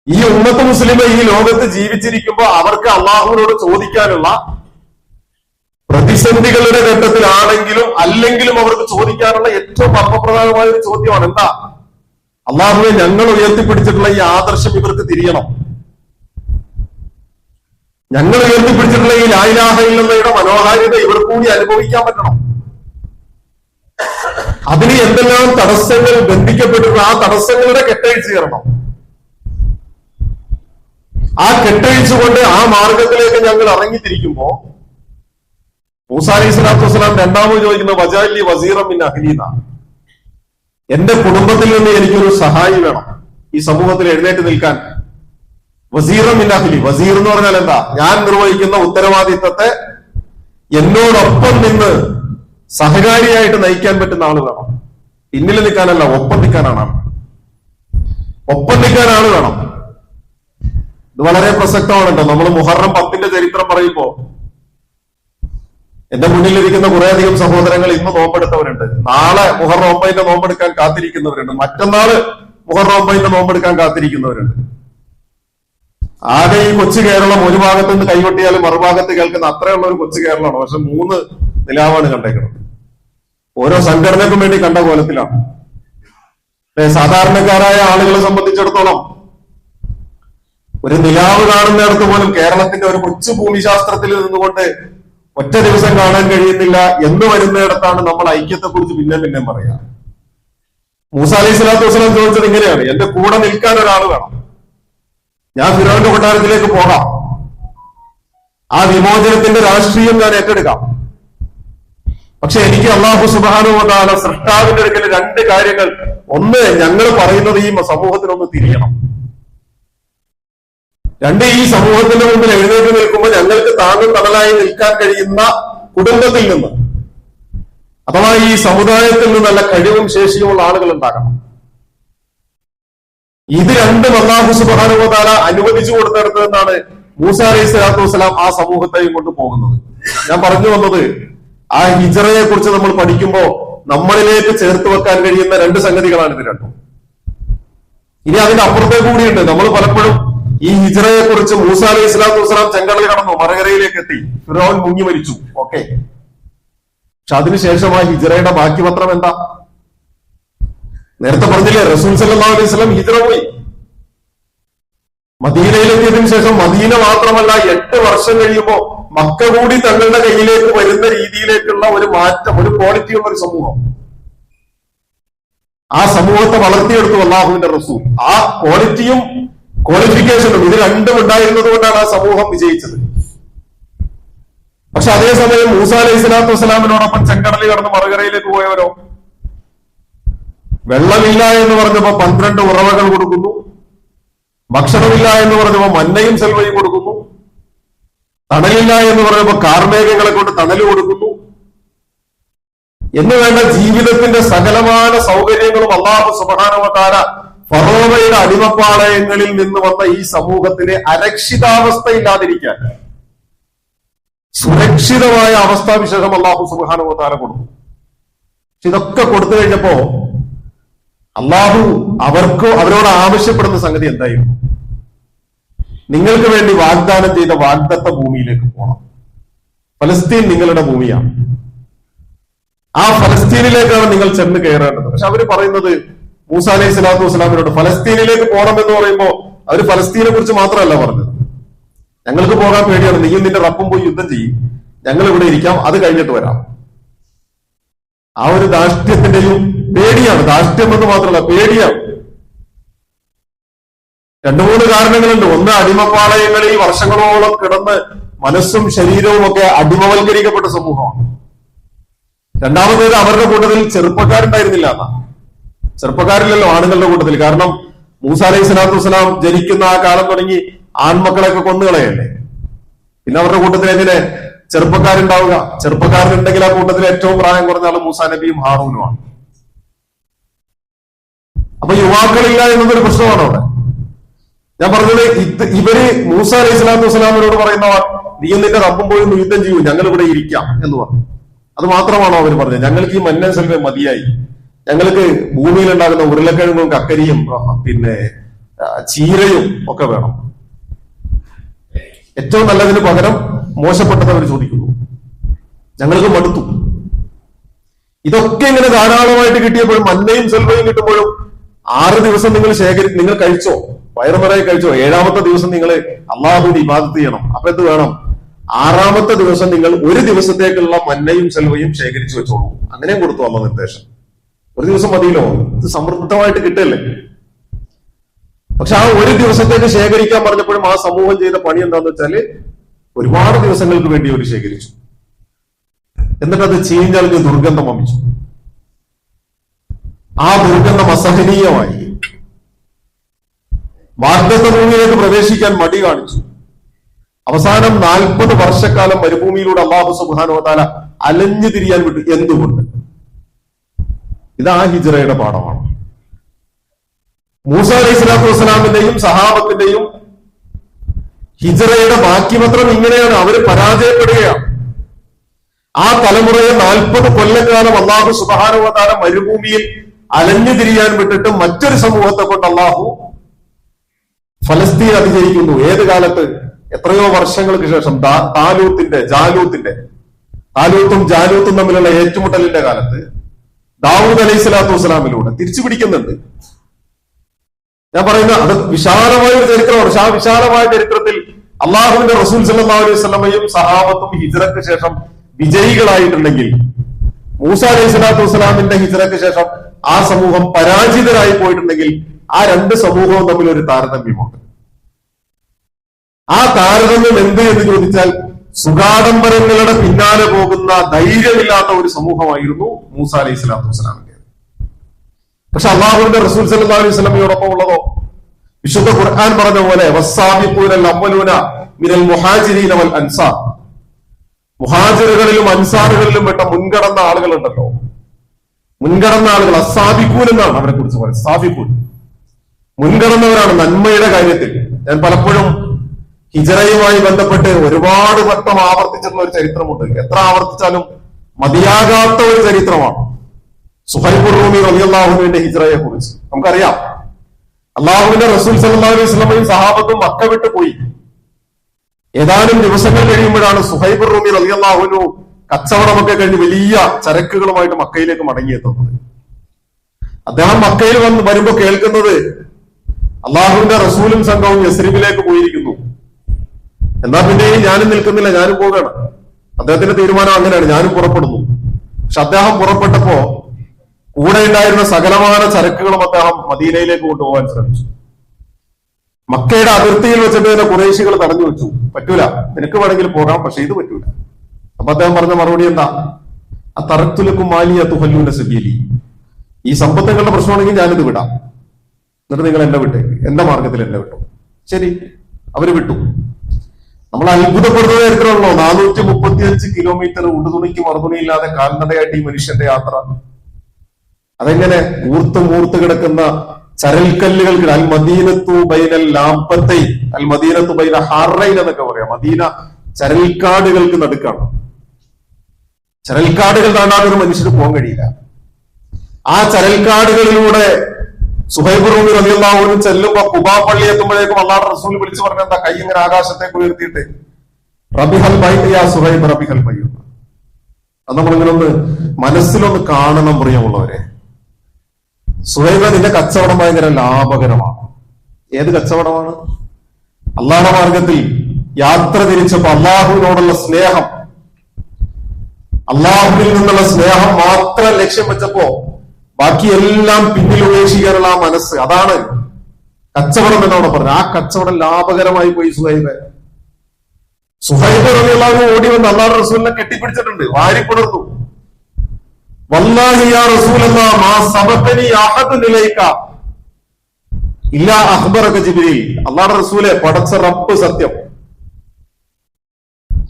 ഈ ഉമ്മത്ത് മുസ്ലിം ഈ ലോകത്ത് ജീവിച്ചിരിക്കുമ്പോൾ അവർക്ക് അള്ളാഹുവിനോട് ചോദിക്കാനുള്ള പ്രതിസന്ധികളുടെ ഘട്ടത്തിലാണെങ്കിലും അല്ലെങ്കിലും അവർക്ക് ചോദിക്കാനുള്ള ഏറ്റവും മർമ്മപ്രധാനമായ ഒരു ചോദ്യമാണ് എന്താ? അള്ളാഹുവെ ഞങ്ങൾ ഉയർത്തിപ്പിടിച്ചിട്ടുള്ള ഈ ആദർശം ഇവർക്ക് തിരിയണം. ഞങ്ങൾ ഉയർത്തിപ്പിടിച്ചിട്ടുള്ള ഈ ലായിലാഹയിലുള്ളയുടെ മനോഹാരിത ഇവർ കൂടി അനുഭവിക്കാൻ പറ്റണം. അതിന് എന്തെല്ലാം തടസ്സങ്ങൾ ബന്ധിക്കപ്പെട്ടിട്ടുള്ള ആ തടസ്സങ്ങളുടെ കെട്ടഴിച്ചു കയറണം. ആ കെട്ടഴിച്ചുകൊണ്ട് ആ മാർഗത്തിലേക്ക് ഞങ്ങൾ ഇറങ്ങിത്തിരിക്കുമ്പോ മൂസ അലൈഹി സ്വലാത്തു വസ്സലാം രണ്ടാമത് ചോദിക്കുന്ന വജാലി വസീറം ഇൻ അഹ്ലീന എന്റെ കുടുംബത്തിൽ നിന്ന് എനിക്കൊരു സഹായി വേണം. ഈ സമൂഹത്തിൽ എഴുന്നേറ്റ് നിൽക്കാൻ. വസീറം ഇൻ അഹ്ലി. വസീർ എന്ന് പറഞ്ഞാൽ എന്താ? ഞാൻ നിർവഹിക്കുന്ന ഉത്തരവാദിത്തത്തെ എന്നോടൊപ്പം നിന്ന് സഹകാരിയായിട്ട് നയിക്കാൻ പറ്റുന്ന ആൾ വേണം. പിന്നിൽ നിൽക്കാനല്ല ഒപ്പം നിൽക്കാനാണ് ഒപ്പം നിൽക്കാൻ ആൾ വേണം. ഇത് വളരെ പ്രസക്തമാണ് കേട്ടോ നമ്മൾ മുഹറം പത്തിന്റെ ചരിത്രം പറയുമ്പോ എന്റെ മുന്നിലിരിക്കുന്ന കുറേയധികം സഹോദരങ്ങൾ ഇന്ന് നോമ്പെടുത്തവരുണ്ട്. നാളെ മുഹറം ഒമ്പതിന്റെ നോമ്പെടുക്കാൻ കാത്തിരിക്കുന്നവരുണ്ട്. മറ്റന്നാൾ മുഹറം ഒമ്പതിന്റെ നോമ്പെടുക്കാൻ കാത്തിരിക്കുന്നവരുണ്ട്. ആകെ ഈ കൊച്ചു കേരളം ഒരു ഭാഗത്ത് നിന്ന് കൈകൊട്ടിയാലും മറുഭാഗത്ത് കേൾക്കുന്ന അത്രയുള്ള ഒരു കൊച്ചു കേരളമാണ്. പക്ഷെ മൂന്ന് നിലാവാണ് കണ്ടേക്കുന്നത്. ഓരോ സംഘടനക്കും വേണ്ടി കണ്ട കോലത്തിലാണ്. സാധാരണക്കാരായ ആളുകളെ സംബന്ധിച്ചിടത്തോളം ഒരു നിലാവ് കാണുന്നിടത്ത് പോലും കേരളത്തിന്റെ ഒരു കൊച്ചു ഭൂമിശാസ്ത്രത്തിൽ നിന്നുകൊണ്ട് ഒറ്റ ദിവസം കാണാൻ കഴിയുന്നില്ല എന്ന് വരുന്നിടത്താണ് നമ്മൾ ഐക്യത്തെ കുറിച്ച് പിന്നെ പിന്നെ പറയാം. മൂസ അലൈഹി സ്വലാത്തു വസ്സലാം ചോദിച്ചത് ഇങ്ങനെയാണ് എന്റെ കൂടെ നിൽക്കാൻ ഒരാൾ വേണം. ഞാൻ ഫിറോന്റെ കൊട്ടാരത്തിലേക്ക് പോകാം. ആ വിമോചനത്തിന്റെ രാഷ്ട്രീയം ഞാൻ ഏറ്റെടുക്കാം. പക്ഷെ എനിക്ക് അള്ളാഹു സുബാനുവതാല സൃഷ്ടാവിന്റെ അടുക്കൽ രണ്ട് കാര്യങ്ങൾ. ഒന്ന് ഞങ്ങൾ പറയുന്നത് ഈ സമൂഹത്തിനൊന്ന് തിരിയണം. രണ്ട് ഈ സമൂഹത്തിന്റെ മുമ്പിൽ എഴുന്നേറ്റ് നിൽക്കുമ്പോൾ ഞങ്ങൾക്ക് താങ്ങും തണലായി നിൽക്കാൻ കഴിയുന്ന കുടുംബത്തിൽ നിന്ന് അഥവാ ഈ സമുദായത്തിൽ നല്ല കഴിവും ശേഷിയുമുള്ള ആളുകൾ ഉണ്ടാകണം. ഇത് രണ്ടും അള്ളാഹു സുബാനുവതാല അനുവദിച്ചു കൊടുത്തെടുത്ത് എന്നാണ് മൂസ അലൈഹി സ്വലാത്തു വസ്സലാം ആ സമൂഹത്തെയും കൊണ്ട് പോകുന്നത്. ഞാൻ പറഞ്ഞു വന്നത് ആ ഹിജറയെ കുറിച്ച് നമ്മൾ പഠിക്കുമ്പോൾ നമ്മളിലേക്ക് ചേർത്ത് വെക്കാൻ കഴിയുന്ന രണ്ട് സംഗതികളാണ് ഇത് രണ്ടും. ഇനി അതിന്റെ അപ്പുറത്തേക്ക് കൂടിയുണ്ട്. നമ്മൾ പലപ്പോഴും ഈ ഹിജറയെ കുറിച്ച് മൂസ അലൈഹി സ്വലാത്തു വസ്സലാം ചെങ്കടൽ കടന്നു മറകരയിലേക്ക് എത്തി. ഫിറോൻ മുങ്ങി മരിച്ചു. ഓക്കെ. പക്ഷെ അതിനുശേഷം ആ ഹിജറയുടെ ബാക്കി പത്രം എന്താ? നേരത്തെ പറഞ്ഞില്ലേ റസൂൽ സല്ലാ അലൈഹി സ്വലം ഹിജറ പോയി. മദീനയിലെത്തിയതിനു ശേഷം മദീന മാത്രമല്ല എട്ട് വർഷം കഴിയുമ്പോ മക്ക കൂടി തങ്ങളുടെ കയ്യിലേക്ക് വരുന്ന രീതിയിലേക്കുള്ള ഒരു മാറ്റം ഒരു ക്വാളിറ്റി ഉള്ള ഒരു സമൂഹം. ആ സമൂഹത്തെ വളർത്തിയെടുത്തു അള്ളാഹുവിന്റെ റസൂൽ. ആ ക്വാളിറ്റിയും ക്വാളിഫിക്കേഷനും ഇത് രണ്ടും ഉണ്ടായിരുന്നത് കൊണ്ടാണ് ആ സമൂഹം വിജയിച്ചത്. പക്ഷെ അതേസമയം മൂസ അലൈഹി സ്വലാത്തു വസ്സലാമിനോടൊപ്പം ചെങ്കടലിൽ കടന്ന് മറുകരയിലേക്ക് പോയവരോ? വെള്ളമില്ല എന്ന് പറഞ്ഞപ്പോ പന്ത്രണ്ട് ഉറവകൾ കൊടുക്കുന്നു. ഭക്ഷണമില്ല എന്ന് പറഞ്ഞപ്പോ മന്നയും സെൽവയും കൊടുക്കുന്നു. തണലില്ല എന്ന് പറഞ്ഞപ്പോ കാർമേഘങ്ങളെ കൊണ്ട് തണൽ കൊടുക്കുന്നു. എന്ന് വേണ്ട ജീവിതത്തിന്റെ സകലമായ സൗകര്യങ്ങളും അള്ളാഹു സുബാനവതാര ഫറോവയുടെ അടിമപ്പാളയങ്ങളിൽ നിന്ന് വന്ന ഈ സമൂഹത്തിന് അരക്ഷിതാവസ്ഥയില്ലാതിരിക്കാൻ സുരക്ഷിതമായ അവസ്ഥാവിശേഷം അള്ളാഹു സുബാനുഭവത്താര കൊടുത്തു പക്ഷെ ഇതൊക്കെ കൊടുത്തു കഴിഞ്ഞപ്പോ അള്ളാഹു അവർക്ക് അവരോട് ആവശ്യപ്പെടുന്ന സംഗതി എന്തായിരുന്നു? നിങ്ങൾക്ക് വേണ്ടി വാഗ്ദാനം ചെയ്ത വാഗ്ദത്ത ഭൂമിയിലേക്ക് പോകണം ഫലസ്തീൻ നിങ്ങളുടെ ഭൂമിയാണ്. ആ ഫലസ്തീനിലേക്കാണ് നിങ്ങൾ ചെന്ന് കയറേണ്ടത്. പക്ഷെ അവർ പറയുന്നത് മൂസ അലൈഹി സ്വലാത്തു വസ്സലാമിനോട് ഫലസ്തീനിലേക്ക് പോകണം എന്ന് പറയുമ്പോ അവർ ഫലസ്തീനെ കുറിച്ച് മാത്രമല്ല പറഞ്ഞത്. ഞങ്ങൾക്ക് പോകാൻ പേടിയാണ്. നീയും നിന്റെ റപ്പും പോയി യുദ്ധം ചെയ്യും. ഞങ്ങൾ ഇവിടെ ഇരിക്കാം. അത് കഴിഞ്ഞിട്ട് വരാം. ആ ഒരു ദാഷ്ട്യത്തിന്റെയും പേടിയാണ്. ദാഷ്ട്യം എന്ന് മാത്രമല്ല പേടിയാണ്. രണ്ടു മൂന്ന് കാരണങ്ങളുണ്ട്. ഒന്ന് അടിമപ്പാളയങ്ങളിൽ വർഷങ്ങളോളം കിടന്ന് മനസ്സും ശരീരവും ഒക്കെ അടിമവൽക്കരിക്കപ്പെട്ട സമൂഹമാണ്. രണ്ടാമത്തേത് അവരുടെ കൂട്ടത്തിൽ ചെറുപ്പക്കാരുണ്ടായിരുന്നില്ല എന്നാ ചെറുപ്പക്കാരില്ലല്ലോ ആണുങ്ങളുടെ കൂട്ടത്തിൽ. കാരണം മൂസ അലൈഹി സ്വലാത്തു വസ്സലാം ജനിക്കുന്ന ആ കാലം തുടങ്ങി ആൺമക്കളെയൊക്കെ കൊന്നുകളയല്ലേ? പിന്നെ അവരുടെ കൂട്ടത്തിൽ എങ്ങനെ ചെറുപ്പക്കാരുണ്ടാവുക? ചെറുപ്പക്കാരുണ്ടെങ്കിൽ ആ കൂട്ടത്തിൽ ഏറ്റവും പ്രായം കുറഞ്ഞ ആൾ മൂസാ നബിയും ഹാറൂനുമാണ് അപ്പൊ യുവാക്കളില്ല എന്നതൊരു പ്രശ്നമാണ് അവിടെ. ഞാൻ പറഞ്ഞത് ഇത് ഇവർ മൂസ അലൈഹി സ്വലാത്തു വസ്സലാമിനോട് പറയുന്നവർ നീ നിന്റെ റബ്ബും പോയി യുദ്ധം ചെയ്യൂ ഞങ്ങൾ ഇവിടെ ഇരിക്കാം എന്ന് പറഞ്ഞു. അത് മാത്രമാണോ അവർ പറഞ്ഞത്? ഞങ്ങൾക്ക് ഈ മന്നൻ സെൽവേ മതിയായി. ഞങ്ങൾക്ക് ഭൂമിയിൽ ഉണ്ടാകുന്ന ഉരുളക്കിഴങ്ങും കക്കരിയും പിന്നെ ചീരയും ഒക്കെ വേണം. ഏറ്റവും നല്ലതിന് പകരം മോശപ്പെട്ടത് അവർ ചോദിക്കുന്നു. ഞങ്ങൾക്ക് മടുത്തു. ഇതൊക്കെ ഇങ്ങനെ ധാരാളമായിട്ട് കിട്ടിയപ്പോഴും മന്നയും സെൽവയും കിട്ടുമ്പോഴും ആറ് ദിവസം നിങ്ങൾ ശേഖരി നിങ്ങൾ കഴിച്ചോ? വയറു നിറയെ കഴിച്ചോ? ഏഴാമത്തെ ദിവസം നിങ്ങൾ അള്ളാഹുവിന് ഇബാദത്ത് ചെയ്യണം. അപ്പൊ എന്ത് വേണം? ആറാമത്തെ ദിവസം നിങ്ങൾ ഒരു ദിവസത്തേക്കുള്ള മന്നയും സെൽവയും ശേഖരിച്ചു വെച്ചോളൂ. അങ്ങനെയും കൊടുത്തു അമ്മ നിർദ്ദേശം. ഒരു ദിവസം മതിയല്ലോ. ഇത് സമൃദ്ധമായിട്ട് കിട്ടല്ലേ? പക്ഷെ ആ ഒരു ദിവസത്തേക്ക് ശേഖരിക്കാൻ പറഞ്ഞപ്പോഴും ആ സമൂഹം ചെയ്ത പണി എന്താന്ന് വെച്ചാൽ ഒരുപാട് ദിവസങ്ങൾക്ക് വേണ്ടി അവർ ശേഖരിച്ചു. എന്നിട്ട് അത് ചീഞ്ഞളിഞ്ഞ് ദുർഗന്ധം വമിച്ചു. ആ ദുർഗന്ധം അസഹനീയമായി. വാർദ്ധക്യ ഭൂമിയിലേക്ക് പ്രവേശിക്കാൻ മടി കാണിച്ചു. അവസാനം നാൽപ്പത് വർഷക്കാലം മരുഭൂമിയിലൂടെ അള്ളാഹു സുബാനുവതാല അലഞ്ഞു തിരിയാൻ വിട്ടു. എന്തുകൊണ്ട്? ഇത് ആ ഹിജറയുടെ പാഠമാണ്. മൂസ അലൈഹി സ്വലാത്തു വസ്സലാമിന്റെയും സഹാബത്തിന്റെയും ഹിജറയുടെ ബാക്കി പത്രം ഇങ്ങനെയാണ്. അവർ പരാജയപ്പെടുകയാണ്. ആ തലമുറയെ നാൽപ്പത് കൊല്ലക്കാലം അള്ളാഹു സുബാനുവതാല മരുഭൂമിയിൽ അലഞ്ഞു തിരിയാൻ വിട്ടിട്ട് മറ്റൊരു സമൂഹത്തെ കൊണ്ട് അള്ളാഹു ഫലസ്തീൻ അതിജയിക്കുന്നു. ഏത് കാലത്ത്? എത്രയോ വർഷങ്ങൾക്ക് ശേഷം. താലൂത്തിന്റെ ജാലൂത്തിന്റെ താലൂത്തും ജാലൂത്തും തമ്മിലുള്ള ഏറ്റുമുട്ടലിന്റെ കാലത്ത് ദാവൂദ് അലൈഹി സ്വലാത്തു വസ്സലാമിലൂടെ തിരിച്ചു പിടിക്കുന്നുണ്ട് ഞാൻ പറയുന്ന അത് വിശാലമായ ഒരു ചരിത്രമാണ്. ആ വിശാലമായ ചരിത്രത്തിൽ അള്ളാഹുവിന്റെ റസൂൽ സല്ലാ അലൈഹി സ്വലമയും സഹാബത്തും ഹിജറക്ക് ശേഷം വിജയികളായിട്ടുണ്ടെങ്കിൽ മൂസ അലൈഹി സ്വലാത്തു വസ്സലാമിന്റെ ഹിജറക്ക് ശേഷം ആ സമൂഹം പരാജിതരായി പോയിട്ടുണ്ടെങ്കിൽ ആ രണ്ട് സമൂഹവും തമ്മിൽ ഒരു താരതമ്യമുണ്ട്. ആ താരതമ്യം എന്ത് എന്ന് ചോദിച്ചാൽ സുഗാഡംബരങ്ങളുടെ പിന്നാലെ പോകുന്ന ധൈര്യമില്ലാത്ത ഒരു സമൂഹമായിരുന്നു മൂസ അലൈഹി സ്വലാത്തു വസ്സലാമിന്റെ പക്ഷെ അള്ളാഹുവിന്റെ റസൂൽ സല്ലല്ലാഹു അലൈഹി സ്വലമിയോടൊപ്പം ഉള്ളതോ? വിശുദ്ധ ഖുർആൻ പറഞ്ഞ പോലെ വസ്സാബിഖൂനൽ മിനൽ മുഹാജിരീന വൽ മുഹാജിറുകളിലും അൻസാറുകളിലും പെട്ട മുൻകടന്ന ആളുകളുണ്ടല്ലോ. മുൻകടന്ന ആളുകൾ അസാബിക്കൂൻ എന്നാണ് അവരെ കുറിച്ച് പറയുന്നത്. മുൻകടന്നവരാണ് നന്മയുടെ കാര്യത്തിൽ. ഞാൻ പലപ്പോഴും ഹിജറയുമായി ബന്ധപ്പെട്ട് ഒരുപാട് വട്ടം ആവർത്തിച്ചിട്ടുള്ള ഒരു ചരിത്രമുണ്ട്. എത്ര ആവർത്തിച്ചാലും മതിയാകാത്ത ഒരു ചരിത്രമാണ്. സുഹൈബുർ റൂമി റലിയല്ലാഹുവിന്റെ ഹിജറയെ കുറിച്ച്. നമുക്കറിയാം. അള്ളാഹുവിന്റെ റസൂൽ സല്ലല്ലാഹു അലൈഹി സഹാബത്തും മക്ക വിട്ടു പോയി. ഏതാനും ദിവസങ്ങൾ കഴിയുമ്പോഴാണ് സുഹൈബുർ റൂമി റലിയല്ലാഹുനു കച്ചവടമൊക്കെ കഴിഞ്ഞ് വലിയ ചരക്കുകളുമായിട്ട് മക്കയിലേക്ക് മടങ്ങിയെത്തുന്നത്. അദ്ദേഹം മക്കയിൽ വന്ന് വരുമ്പോ കേൾക്കുന്നത് അള്ളാഹുവിന്റെ റസൂലും സംഘവും യസ്രിബിലേക്ക് പോയിരിക്കുന്നു. എന്നാ പിന്നെ ഞാനും നിൽക്കുന്നില്ല ഞാനും പോകണം അദ്ദേഹത്തിന്റെ തീരുമാനം അങ്ങനെയാണ് ഞാനും പുറപ്പെടുന്നു. പക്ഷെ അദ്ദേഹം പുറപ്പെട്ടപ്പോ കൂടെ ഉണ്ടായിരുന്ന സകലമായ ചരക്കുകളും അദ്ദേഹം മദീനയിലേക്ക് കൊണ്ടുപോകാൻ ശ്രമിച്ചു. മക്കയുടെ അതിർത്തിയിൽ വെച്ചിട്ട് തന്നെ കുറേശികൾ തടഞ്ഞു വെച്ചു. പറ്റൂല നിനക്ക് വേണമെങ്കിൽ പോകാം പക്ഷെ ഇത് പറ്റൂല. അപ്പൊ അദ്ദേഹം പറഞ്ഞ മറുപടി എന്താ? ആ തറത്തുലക്കും മാലിയ തുഹല്ലൂന്റെ സബീലി. ഈ സമ്പത്തുകളുടെ പ്രശ്നമാണെങ്കിൽ ഞാനിത് വിടാം. എന്നിട്ട് നിങ്ങൾ എന്നെ വിട്ടേക്ക്. എന്റെ മാർഗത്തിൽ എന്നെ വിട്ടു. ശരി അവർ വിട്ടു. നമ്മൾ അത്ഭുതപ്പെടുന്ന തരത്തിലുള്ളോ നാനൂറ്റി മുപ്പത്തി അഞ്ച് കിലോമീറ്റർ ഉടുതുണിക്ക് മറുതുണിയില്ലാതെ കാൽനടയായിട്ട് ഈ മനുഷ്യന്റെ യാത്ര. അതെങ്ങനെ? ഊർത്ത് മൂർത്ത് കിടക്കുന്ന ചരൽക്കല്ലുകൾ അൽ മദീനത്തു ബൈനൽ ലാമ്പത്തൈ അൽ മദീനത്തു ബൈന ഹറൈൻ എന്നൊക്കെ പറയാം. മദീന ചരൽക്കാടുകൾക്ക് നടുക്കാണ്. ചരൽക്കാടുകൾ താണ്ടാതെ ഒരു മനുഷ്യന് പോകാൻ കഴിയില്ല. ആ ചരൽക്കാടുകളിലൂടെ സുഹൈബുറൂമി റലിയുള്ളവനും ചെല്ലുമ്പോ കുബാ പള്ളി എത്തുമ്പോഴേക്കും അള്ളാഹ് റസൂൽ വിളിച്ചു പറഞ്ഞ എന്താ കൈ ഇങ്ങനെ ആകാശത്തേക്ക് ഉയർത്തിയിട്ട് റബിഹൽ സുഹൈബ് റബിഹൽ അത് നമ്മളിങ്ങനെ ഒന്ന് മനസ്സിലൊന്ന് കാണണം പ്രിയമുള്ളവരെ. സുഹൈബ നിന്റെ കച്ചവടം ഭയങ്കര ലാഭകരമാണ്. ഏത് കച്ചവടമാണ്? അള്ളാഹ മാർഗത്തിൽ യാത്ര തിരിച്ചപ്പോ അള്ളാഹുവിനോടുള്ള സ്നേഹം. അള്ളാഹുവിൽ നിന്നുള്ള സ്നേഹം മാത്രം ലക്ഷ്യം വെച്ചപ്പോ ബാക്കി എല്ലാം പിന്നിൽ ഉപേക്ഷിക്കാനുള്ള ആ മനസ്സ്. അതാണ് കച്ചവടം എന്നവിടെ പറഞ്ഞു ആ കച്ചവടം ലാഭകരമായി പോയി സുഹൈബ്. സുഹൈബ് റളിയല്ലാഹു ഓടി വന്ന് അള്ളാഹു റസൂലിനെ കെട്ടിപ്പിടിച്ചിട്ടുണ്ട്. വാരി പുണർന്നു വല്ലാഹി യാ റസൂലല്ലാ മാ സബഖനി അഹദുൻ ഇലൈക ഇല്ല അഖ്ബറക ജിബ്രീൽ. അള്ളാഹുടെ റസൂലെ പടച്ച റബ്ബ് സത്യം.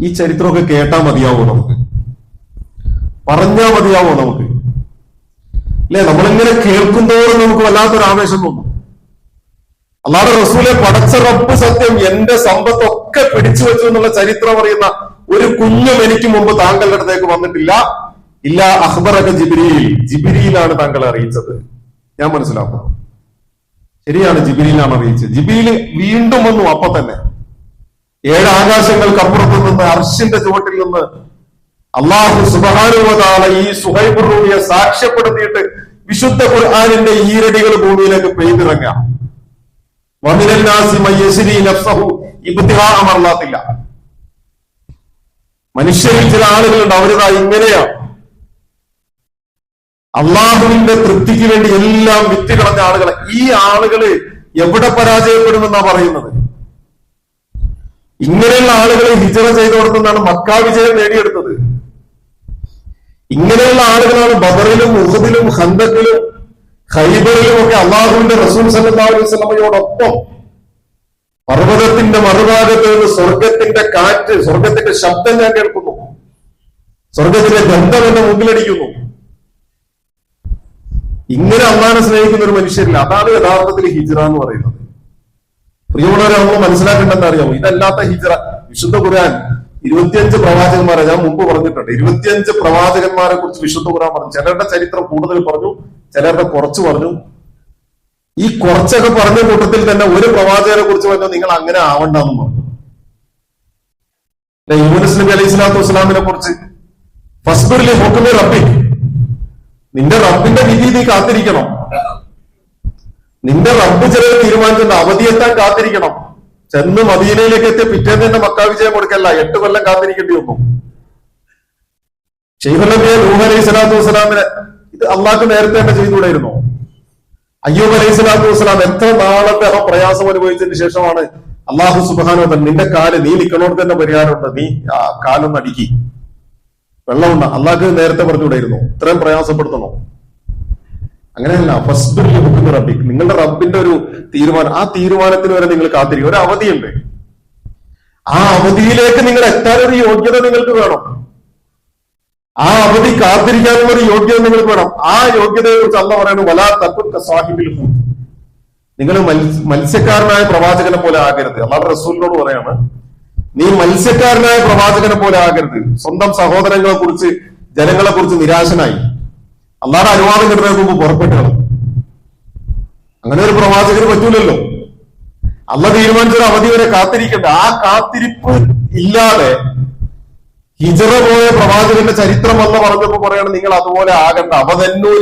ഈ ചരിത്രമൊക്കെ കേട്ടാ മതിയാവോ നമുക്ക്? പറഞ്ഞാ മതിയാവോ നമുക്ക്? അല്ലെ? നമ്മളിങ്ങനെ കേൾക്കുന്തോറും നമുക്ക് വല്ലാത്തൊരു ആവേശം തോന്നും. അല്ലാതെ റസൂലെ പടച്ച റബ്ബ് സത്യം എന്റെ സമ്പത്തൊക്കെ പിടിച്ചു വെച്ചു എന്നുള്ള ചരിത്രം അറിയുന്ന ഒരു കുഞ്ഞും എനിക്ക് മുമ്പ് താങ്കളുടെ അടുത്തേക്ക് വന്നിട്ടില്ല. ഇല്ല അഹ്ബറക ജിബിരിയിൽ. ജിബിരിയിലാണ് താങ്കൾ അറിയിച്ചത്. ഞാൻ മനസ്സിലാക്കും ശരിയാണ് ജിബിരിയിലാണ് അറിയിച്ചത്. ജിബിരിയിൽ വീണ്ടും വന്നു അപ്പൊ തന്നെ ഏഴ് ആകാശങ്ങൾക്കപ്പുറത്ത് നിന്ന് അർഷിന്റെ ചുവട്ടിൽ നിന്ന് അള്ളാഹു സുബാനുവതാണ് ഈ സുഹൈബ് റൂമിയെ സാക്ഷ്യപ്പെടുത്തിയിട്ട് വിശുദ്ധ ഖുർആാനിന്റെ ഈരടികൾ ഭൂമിയിലേക്ക് പെയ്തിറങ്ങാം വമിനന്നാസി മയ്യശ്രീ നഫ്സഹു. ഇബ്തിഹാ അമർലാത്തില്ല. മനുഷ്യരിൽ ചില ആളുകളുണ്ട് അവരിതാ ഇങ്ങനെയാ. അള്ളാഹുവിന്റെ തൃപ്തിക്ക് വേണ്ടി എല്ലാം വിറ്റ് കളഞ്ഞ ആളുകളെ ഈ ആളുകൾ എവിടെ പരാജയപ്പെടുമെന്നാ പറയുന്നത്? ഇങ്ങനെയുള്ള ആളുകളെ ഹിജറ ചെയ്തു കൊടുത്തെന്നാണ് മക്കാ വിജയം നേടിയെടുത്തത്. ഇങ്ങനെയുള്ള ആളുകളാണ് ബദറിലും ഉഹദിലും ഹന്തക്കിലും ഹൈബറിലും ഒക്കെ അള്ളാഹുവിന്റെ റസൂൽ സല്ലല്ലാഹു അലൈഹി പർവതത്തിന്റെ മറുഭാഗത്ത് നിന്ന് സ്വർഗത്തിന്റെ കാറ്റ് സ്വർഗത്തിന്റെ ശബ്ദം ഞാൻ കേൾക്കുന്നു. സ്വർഗത്തിന്റെ ഗന്ധം എന്റെ മുമ്പിലടിക്കുന്നു. ഇങ്ങനെ അള്ളാനെ സ്നേഹിക്കുന്ന ഒരു മനുഷ്യരില്ല. അതാണ് യഥാർത്ഥത്തിൽ ഹിജ്റ എന്ന് പറയുന്നത്. പ്രിയമുള്ളവരെ നമ്മൾ മനസ്സിലാക്കേണ്ടെന്ന് അറിയാമോ? ഇതല്ലാത്ത ഹിജ്റ. വിശുദ്ധ ഖുർആൻ ഇരുപത്തിയഞ്ച് പ്രവാചകന്മാരെ ഞാൻ മുമ്പ് പറഞ്ഞിട്ടുണ്ട്. ഇരുപത്തിയഞ്ച് പ്രവാചകന്മാരെ കുറിച്ച് വിശുദ്ധ കുറാൻ പറഞ്ഞു. ചിലരുടെ ചരിത്രം കൂടുതൽ പറഞ്ഞു ചിലരുടെ കുറച്ച് പറഞ്ഞു. ഈ കുറച്ചൊക്കെ പറഞ്ഞ കൂട്ടത്തിൽ തന്നെ ഒരു പ്രവാചകനെ കുറിച്ച് പറഞ്ഞാൽ നിങ്ങൾ അങ്ങനെ ആവണ്ടെന്ന് പറഞ്ഞു. യൂനുസ് നബി അലൈഹി സ്വലാത്തു വസ്സലാമിനെ കുറിച്ച്. ഫസ്ബുറിലെ ഹുക്കുമെ റബ്ബി. നിന്റെ റബ്ബിന്റെ വിധി നീ കാത്തിരിക്കണം. നിന്റെ റബ്ബ് ചിലർ തീരുമാനിച്ചിട്ടുണ്ട് അവധിയെത്താൻ കാത്തിരിക്കണം. ചെന്ന് മദീനയിലേക്ക് എത്തിയ പിറ്റേന്ന് തന്നെ മക്കാ വിജയം കൊടുക്കല്ല. എട്ട് കൊല്ലം കാത്തിരിക്കേണ്ടി വന്നു. ഷെയ്ഖുലബിയെ നൂഹ് അലൈഹി സ്വലാത്തു വസ്സലാമിനെ ഇത് അള്ളാഹ് നേരത്തെ തന്നെ ചെയ്തുകൂടായിരുന്നു. അയ്യൂബ് അലൈഹി സ്വലാത്തു വസ്സലാം എത്ര നാളത്തെ അവ പ്രയാസം അനുഭവിച്ചതിന് ശേഷമാണ് അള്ളാഹു സുബാനോദൻ നിന്റെ കാൽ നീ നിൽക്കണോട് തന്നെ പരിഹാരമുണ്ട്. നീ ആ കാലൊന്ന് അടുക്കി. വെള്ളമുണ്ട. അള്ളാഹ് നേരത്തെ പറഞ്ഞുകൂടായിരുന്നു. ഇത്രയും പ്രയാസപ്പെടുത്തണോ. അങ്ങനെയല്ല ഫസ്റ്റ് റബ്ബിക് നിങ്ങളുടെ റബ്ബിന്റെ ഒരു തീരുമാനം ആ തീരുമാനത്തിന് വരെ നിങ്ങൾ കാത്തിരിക്കും ഒരു അവധിയുണ്ട്. ആ അവധിയിലേക്ക് നിങ്ങൾ എത്താൻ ഒരു യോഗ്യത നിങ്ങൾക്ക് വേണം. ആ അവധി കാത്തിരിക്കാനുള്ള ഒരു യോഗ്യത നിങ്ങൾക്ക് വേണം. ആ യോഗ്യതയെ കുറിച്ച് അല്ല പറയുന്നത് വലാ തത്വ സാഹിബിൽ നിങ്ങൾ മത്സ്യക്കാരനായ പ്രവാചകനെ പോലെ ആകരുത്. അള്ളാഹ് റസൂലിനോട് പറയാണ് നീ മത്സ്യക്കാരനായ പ്രവാചകനെ പോലെ ആകരുത്. സ്വന്തം സഹോദരങ്ങളെ കുറിച്ച് ജനങ്ങളെ കുറിച്ച് നിരാശനായി. അള്ളാഹ് അനുവാദം കിട്ടുന്നതിന് മുമ്പ് പുറപ്പെട്ടു അങ്ങനെ ഒരു പ്രവാചകന് പറ്റൂലല്ലോ. അല്ല തീരുമാനിച്ചൊരു അവധി വരെ കാത്തിരിക്കണ്ട ആ കാത്തിരിപ്പ് ഇല്ലാതെ ഹിജറ പോയ പ്രവാചകന്റെ ചരിത്രം എന്ന് പറഞ്ഞപ്പോ പറയണം നിങ്ങൾ അതുപോലെ ആകണ്ട. അവതന്നൂർ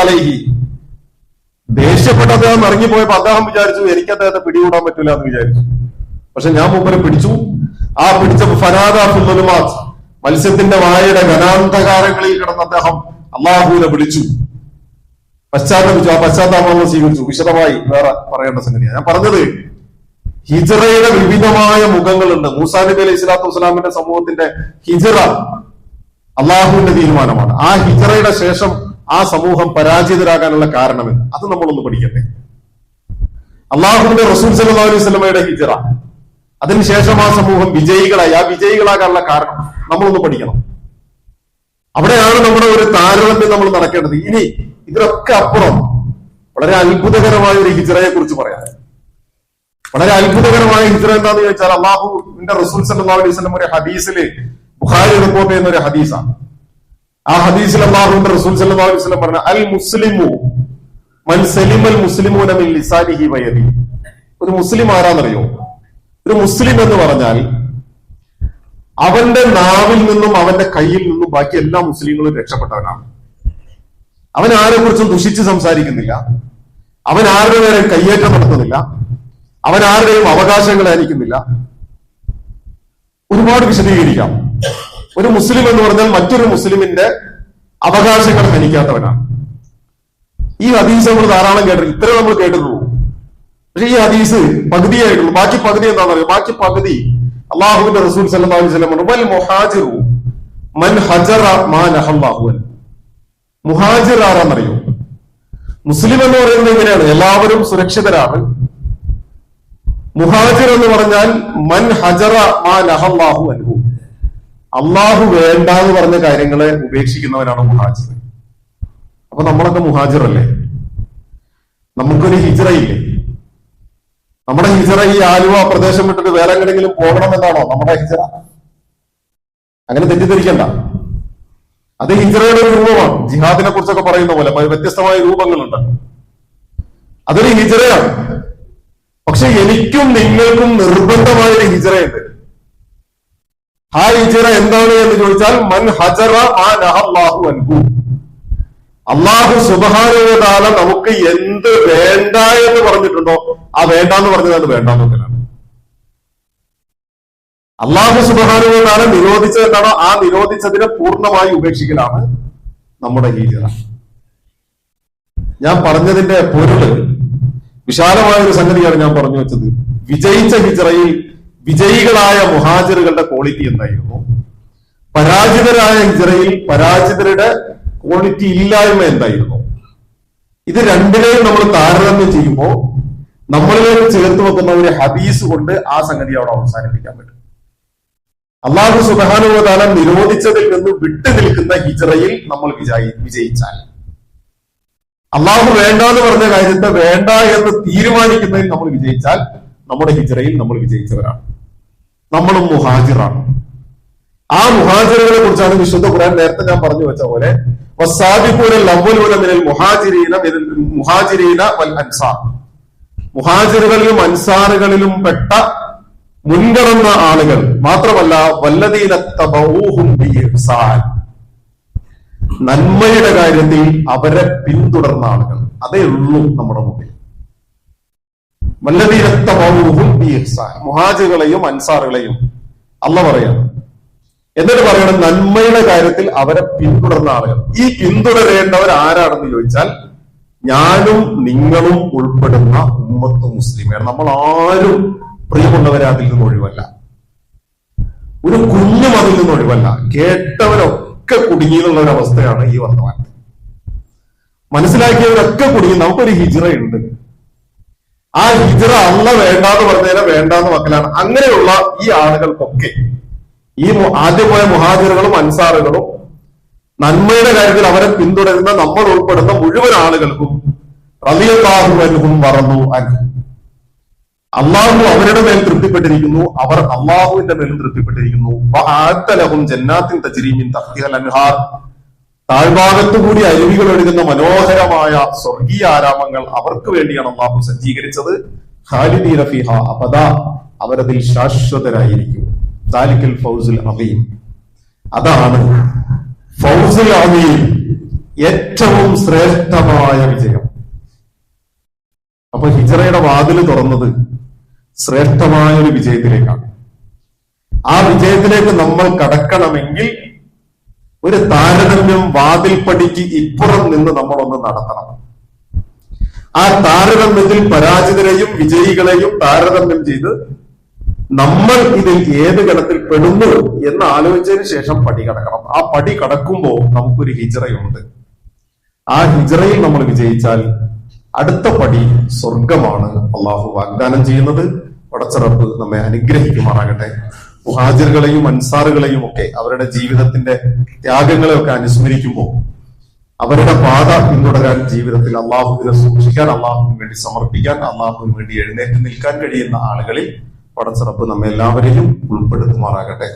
ആലൈഹി ദേഷ്യപ്പെട്ട അദ്ദേഹം ഇറങ്ങിപ്പോയപ്പോ അദ്ദേഹം വിചാരിച്ചു എനിക്ക് അദ്ദേഹത്തെ പിടികൂടാൻ പറ്റില്ല എന്ന് വിചാരിച്ചു. പക്ഷെ ഞാൻ മുമ്പേ പിടിച്ചു. ആ പിടിച്ചപ്പോ ഫനാദാഫുലുമാത്ത് മത്സ്യത്തിന്റെ വായയുടെ ഘനാന്തകാരങ്ങളിൽ കിടന്ന അദ്ദേഹം അള്ളാഹുവിനെ വിളിച്ചു. പശ്ചാത്തപിച്ചു ആ പശ്ചാത്താപം സ്വീകരിച്ചു. വിശദമായി വേറെ പറയേണ്ട സംഗതിയാണ് ഞാൻ പറഞ്ഞത് ഹിജറയുടെ വിവിധമായ മുഖങ്ങളുണ്ട്. മൂസാ നബി അലൈഹി സ്വലാത്തു വസ്സലാമിന്റെ സമൂഹത്തിന്റെ ഹിജറ അള്ളാഹുവിന്റെ തീരുമാനമാണ്. ആ ഹിജറയുടെ ശേഷം ആ സമൂഹം പരാജിതരാകാനുള്ള കാരണമെന്ന് അത് നമ്മളൊന്ന് പഠിക്കട്ടെ. അള്ളാഹുവിന്റെ റസൂൽ സല്ലാ അലൈഹി സ്വലമയുടെ ഹിജറ. അതിനുശേഷം ആ സമൂഹം വിജയികളായി. ആ വിജയികളാകാനുള്ള കാരണം നമ്മളൊന്ന് പഠിക്കണം. അവിടെയാണ് നമ്മുടെ ഒരു താരതമ്യം നമ്മൾ നടക്കേണ്ടത്. ഇനി ഇതിനൊക്കെ അപ്പുറം വളരെ അത്ഭുതകരമായ ഒരു ഹിജറയെ കുറിച്ച് പറയാം വളരെ അത്ഭുതകരമായ ഹിജറ എന്താന്ന് ചോദിച്ചാൽ അള്ളാഹുവിന്റെ റസൂൽ സല്ലല്ലാഹു അലൈഹി ഒരു ഹദീസിൽ ബുഖാരി റിപ്പോർട്ട് ചെയ്യുന്ന ഒരു ഹദീസാണ്. ആ ഹദീസിൽ അള്ളാഹുവിന്റെ റസൂൽ സല്ലല്ലാഹു അലൈഹി പറഞ്ഞ അൽ മുസ്ലിമു മൻ സലിമൽ മുസ്ലിമൂന മുസ്ലിമു ഒരു മുസ്ലിം ആരാന്നറിയോ? ഒരു മുസ്ലിം എന്ന് പറഞ്ഞാൽ അവന്റെ നാവിൽ നിന്നും അവന്റെ കയ്യിൽ നിന്നും ബാക്കി എല്ലാ മുസ്ലിങ്ങളും രക്ഷപ്പെട്ടവനാണ്. അവൻ ആരെ കുറിച്ചും ദുഷിച്ച് സംസാരിക്കുന്നില്ല. അവൻ ആരുടെ നേരെ കയ്യേറ്റം നടത്തുന്നില്ല. അവൻ ആരുടെയും അവകാശങ്ങൾ അനിക്കുന്നില്ല ഒരുപാട് വിശദീകരിക്കാം. ഒരു മുസ്ലിം എന്ന് പറഞ്ഞാൽ മറ്റൊരു മുസ്ലിമിന്റെ അവകാശങ്ങൾ ഹനിക്കാത്തവനാണ്. ഈ ഹദീസ് നമ്മൾ ധാരാളം കേട്ടിട്ടുണ്ട്. ഇത്ര നമ്മൾ കേട്ടിട്ടുള്ളൂ. പക്ഷെ ഈ ഹദീസ് പകുതിയായിട്ടുള്ളൂ. ബാക്കി പകുതി എന്താണെന്ന് അറിയാം ബാക്കി പകുതി അള്ളാഹുവിന്റെ റസൂൽ വൽ മുഹാജിറു മൻ ഹജറ മാ നഹല്ലാഹു അൻഹു." മുഹാജിർ ആരാന്നറിയോ മുസ്ലിം എന്ന് പറയുന്നത് എങ്ങനെയാണ്? എല്ലാവരും സുരക്ഷിതരാണ്. മുഹാജിർ എന്ന് പറഞ്ഞാൽ മൻ ഹജറ മാ നഹല്ലാഹു അൻഹു അള്ളാഹു വേണ്ട എന്ന് പറഞ്ഞ കാര്യങ്ങളെ ഉപേക്ഷിക്കുന്നവനാണ് മുഹാജിർ. അപ്പൊ നമ്മളൊക്കെ മുഹാജിർ അല്ലേ നമുക്കൊരു ഹിജറയില്ലേ? നമ്മുടെ ഹിജറ ഈ ആലുവ പ്രദേശം വിട്ടിട്ട് വേറെ എങ്ങനെങ്കിലും പോകണമെന്നാണോ നമ്മുടെ ഹിജറ. അങ്ങനെ തെറ്റിദ്ധരിക്കണ്ട. അത് ഹിജറയുടെ ഒരു രൂപമാണ്. ജിഹാദിനെ കുറിച്ചൊക്കെ പറയുന്ന പോലെ വ്യത്യസ്തമായ രൂപങ്ങളുണ്ട്. അതൊരു ഹിജറയാണ്. പക്ഷെ എനിക്കും നിങ്ങൾക്കും നിർബന്ധമായ ഒരു ഹിജറയുണ്ട്. ആ ഹിജറ എന്താണ് എന്ന് ചോദിച്ചാൽ മൻ ഹജറ ആ നഹല്ലാഹു അൻഹു. അള്ളാഹു സുബാനുവതാല നമുക്ക് എന്ത് വേണ്ട എന്ന് പറഞ്ഞിട്ടുണ്ടോ? ആ വേണ്ട എന്ന് പറഞ്ഞതാണ് വേണ്ട വെക്കലാണ് അള്ളാഹു സുബാനുവതാല നിരോധിച്ചത് എന്താണോ ആ നിരോധിച്ചതിനെ പൂർണമായി ഉപേക്ഷിക്കലാണ് നമ്മുടെ ഹീജറ ഞാൻ പറഞ്ഞതിന്റെ പൊരുൾ വിശാലമായ ഒരു സംഗതിയാണ് ഞാൻ പറഞ്ഞു വെച്ചത്. വിജയിച്ച ഹിജറയിൽ വിജയികളായ മുഹാജിറുകളുടെ ക്വാളിറ്റി എന്തായിരുന്നു? പരാജിതരായ ഹിജറയിൽ പരാജിതരുടെ ക്വാളിറ്റി ഇല്ലായ്മ എന്തായിരുന്നു? ഇത് രണ്ടിനെയും നമ്മൾ താരതമ്യം ചെയ്യുമ്പോൾ നമ്മളിലേക്ക് ചേർത്ത് വെക്കുന്ന ഒരു ഹദീസ് കൊണ്ട് ആ സംഗതി അവിടെ അവസാനിപ്പിക്കാൻ പറ്റും. അള്ളാഹു സുബാനുവതാലം നിരോധിച്ചതിൽ നിന്ന് വിട്ടു നിൽക്കുന്ന ഹിജറയിൽ നമ്മൾ വിജയി വിജയിച്ചാൽ. അള്ളാഹു വേണ്ട എന്ന് പറഞ്ഞ കാര്യത്തെ വേണ്ട എന്ന് തീരുമാനിക്കുന്നതിൽ നമ്മൾ വിജയിച്ചാൽ നമ്മുടെ ഹിജറയിൽ നമ്മൾ വിജയിച്ചവരാണ്. നമ്മളും മുഹാജിറാണ്. ആ മുഹാജിറുകളെ കുറിച്ചാണ് വിശുദ്ധ ഖുർആൻ നേരത്തെ ഞാൻ പറഞ്ഞു വെച്ച പോലെ മുഹാജിറുകളിലും അൻസാറുകളിലും പെട്ട മുൻകടന്ന ആളുകൾ മാത്രമല്ല നന്മയുടെ കാര്യത്തിൽ അവരെ പിന്തുടർന്ന ആളുകൾ. അതേ ഉള്ളൂ നമ്മുടെ മുമ്പിൽ. വല്ലതീരത്ത മുഹാജുകളെയും അൻസാറുകളെയും അല്ല പറയാണ് എന്നിട്ട് പറയണം നന്മയുടെ കാര്യത്തിൽ അവരെ പിന്തുടർന്ന ആളുകൾ. ഈ പിന്തുടരേണ്ടവർ ആരാണെന്ന് ചോദിച്ചാൽ ഞാനും നിങ്ങളും ഉൾപ്പെടുന്ന ഉമ്മത്ത് മുസ്ലിമാണ് നമ്മൾ ആരും പ്രിയമുള്ളവരെ അതിൽ നിന്ന് ഒഴിവല്ല. ഒരു കുഞ്ഞും അതിൽ നിന്ന് ഒഴിവല്ല. കേട്ടവരൊക്കെ കുടുങ്ങി എന്നുള്ള അവസ്ഥയാണ് ഈ വർത്തമാനത്തിൽ. മനസ്സിലാക്കിയവരൊക്കെ കുടുങ്ങി. നമുക്കൊരു ഹിജറയുണ്ട് ആ ഹിജറ അല്ല വേണ്ടാന്ന് പറഞ്ഞതിനെ വേണ്ടാന്ന് മക്കളാണ് അങ്ങനെയുള്ള ഈ ആളുകൾക്കൊക്കെ ഈ ആദ്യം പോയ മുഹാജിറുകളും അൻസാറുകളും നന്മയുടെ കാര്യത്തിൽ അവരെ പിന്തുടരുന്ന നമ്മൾ ഉൾപ്പെടുന്ന മുഴുവൻ ആളുകൾക്കും റലിയല്ലാഹുവൻഹും മറന്നു അൻഹു. അള്ളാഹു അവരുടെ മേൽ തൃപ്തിപ്പെട്ടിരിക്കുന്നു അവർ അള്ളാഹുവിന്റെ മേലും തൃപ്തിപ്പെട്ടിരിക്കുന്നു. ആത്തലഹും ജന്നാത്തിൻ തജ്രീമിൻ തഹ്തിഹൽ അൻഹാർ. താഴ്ഭാഗത്തു കൂടി അരുവികൾ ഒഴുകുന്ന മനോഹരമായ സ്വർഗീയ ആരാമങ്ങൾ അവർക്ക് വേണ്ടിയാണ് അള്ളാഹു സജ്ജീകരിച്ചത്. ഖാലിദീന ഫിഹ അബദ അവരതിൽ ശാശ്വതരായിരിക്കും. ദാലിക്കൽ ഫൗസുൽ അമീൻ. അതാണ് ഫൗസുൽ അമീൻ ഏറ്റവും ശ്രേഷ്ഠമായ വിജയം. അപ്പൊ ഹിജറയുടെ വാതിൽ തുറന്നത് ശ്രേഷ്ഠമായ ഒരു വിജയത്തിലേക്കാണ്. ആ വിജയത്തിലേക്ക് നമ്മൾ കടക്കണമെങ്കിൽ ഒരു താരതമ്യം വാതിൽപ്പടിക്ക് ഇപ്പുറം നിന്ന് നമ്മളൊന്ന് നടത്തണം. ആ താരതമ്യത്തിൽ പരാജിതരെയും വിജയികളെയും താരതമ്യം ചെയ്ത് നമ്മൾ ഇതിൽ ഏത് ഗണത്തിൽ പെടുന്നു എന്ന് ആലോചിച്ചതിന് ശേഷം പടി കടക്കണം. ആ പടി കടക്കുമ്പോൾ നമുക്കൊരു ഹിജറയുണ്ട്. ആ ഹിജറയിൽ നമ്മൾ വിജയിച്ചാൽ അടുത്ത പടി സ്വർഗമാണ് അള്ളാഹു വാഗ്ദാനം ചെയ്യുന്നത്. പടച്ചറപ്പ് നമ്മെ അനുഗ്രഹിക്കുമാറാകട്ടെ. മുഹാജിറുകളെയും അൻസാറുകളെയും ഒക്കെ അവരുടെ ജീവിതത്തിന്റെ ത്യാഗങ്ങളെയൊക്കെ അനുസ്മരിക്കുമ്പോൾ അവരുടെ പാത പിന്തുടരാൻ ജീവിതത്തിൽ അള്ളാഹുവിനെ സൂക്ഷിക്കാൻ അള്ളാഹുവിന് വേണ്ടി സമർപ്പിക്കാൻ അള്ളാഹുവിന് വേണ്ടി എഴുന്നേറ്റ് നിൽക്കാൻ കഴിയുന്ന ആളുകളിൽ പടച്ചിറപ്പ് നമ്മെ എല്ലാവരെയും ഉൾപ്പെടുത്തുമാറാകട്ടെ.